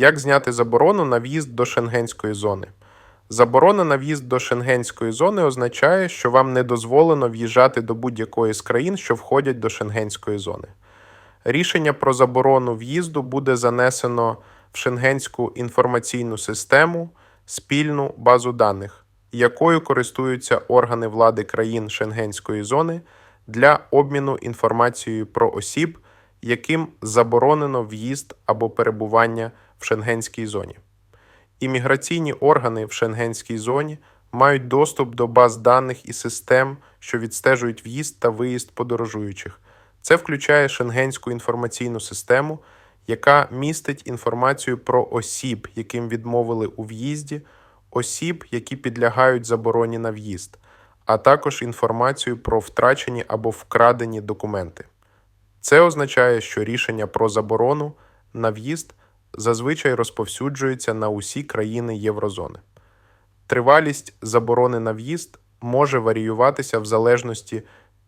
Як зняти заборону на в'їзд до шенгенської зони? Заборона на в'їзд до шенгенської зони означає, що вам не дозволено в'їжджати до будь-якої з країн, що входять до шенгенської зони. Рішення про заборону в'їзду буде занесено в шенгенську інформаційну систему спільну базу даних, якою користуються органи влади країн шенгенської зони для обміну інформацією про осіб, яким заборонено в'їзд або перебування в шенгенській зоні. Імміграційні органи в шенгенській зоні мають доступ до баз даних і систем, що відстежують в'їзд та виїзд подорожуючих. Це включає шенгенську інформаційну систему, яка містить інформацію про осіб, яким відмовили у в'їзді, осіб, які підлягають забороні на в'їзд, а також інформацію про втрачені або вкрадені документи. Це означає, що рішення про заборону на в'їзд зазвичай розповсюджується на усі країни Єврозони. Тривалість заборони на в'їзд може варіюватися в залежності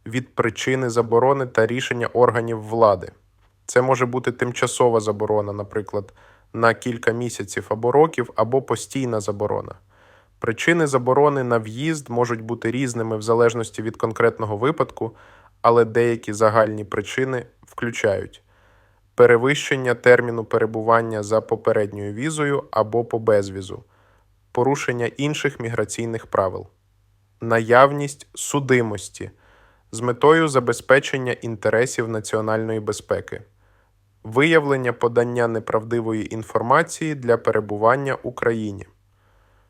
від причини заборони та рішення органів влади. Це може бути тимчасова заборона, наприклад, на кілька місяців або років, або постійна заборона. Причини заборони на в'їзд можуть бути різними в залежності від конкретного випадку, але деякі загальні причини включають перевищення терміну перебування за попередньою візою або по безвізу, порушення інших міграційних правил, наявність судимості з метою забезпечення інтересів національної безпеки, виявлення подання неправдивої інформації для перебування в Україні.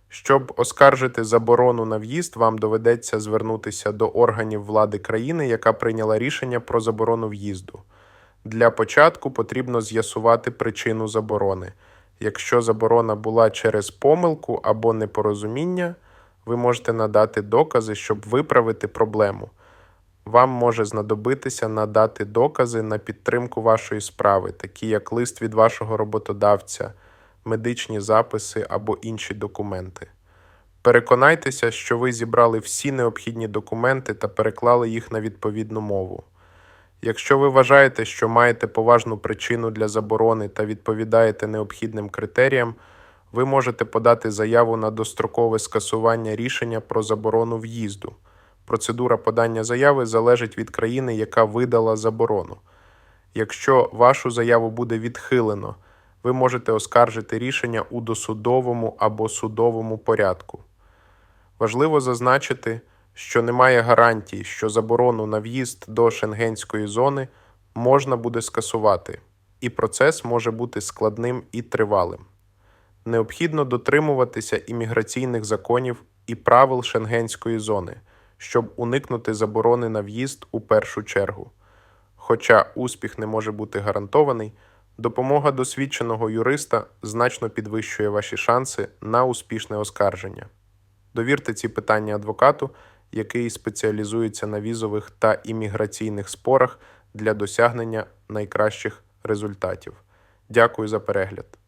Щоб оскаржити заборону на в'їзд, вам доведеться звернутися до органів влади країни, яка прийняла рішення про заборону в'їзду. Для початку потрібно з'ясувати причину заборони. Якщо заборона була через помилку або непорозуміння, ви можете надати докази, щоб виправити проблему. Вам може знадобитися надати докази на підтримку вашої справи, такі як лист від вашого роботодавця, медичні записи або інші документи. Переконайтеся, що ви зібрали всі необхідні документи та переклали їх на відповідну мову. Якщо ви вважаєте, що маєте поважну причину для заборони та відповідаєте необхідним критеріям, ви можете подати заяву на дострокове скасування рішення про заборону в'їзду. Процедура подання заяви залежить від країни, яка видала заборону. Якщо вашу заяву буде відхилено, ви можете оскаржити рішення у досудовому або судовому порядку. Важливо зазначити, що немає гарантій, що заборону на в'їзд до шенгенської зони можна буде скасувати, і процес може бути складним і тривалим. Необхідно дотримуватися імміграційних законів і правил шенгенської зони, щоб уникнути заборони на в'їзд у першу чергу. Хоча успіх не може бути гарантований, допомога досвідченого юриста значно підвищує ваші шанси на успішне оскарження. Довірте ці питання адвокату, який спеціалізується на візових та імміграційних спорах для досягнення найкращих результатів. Дякую за перегляд.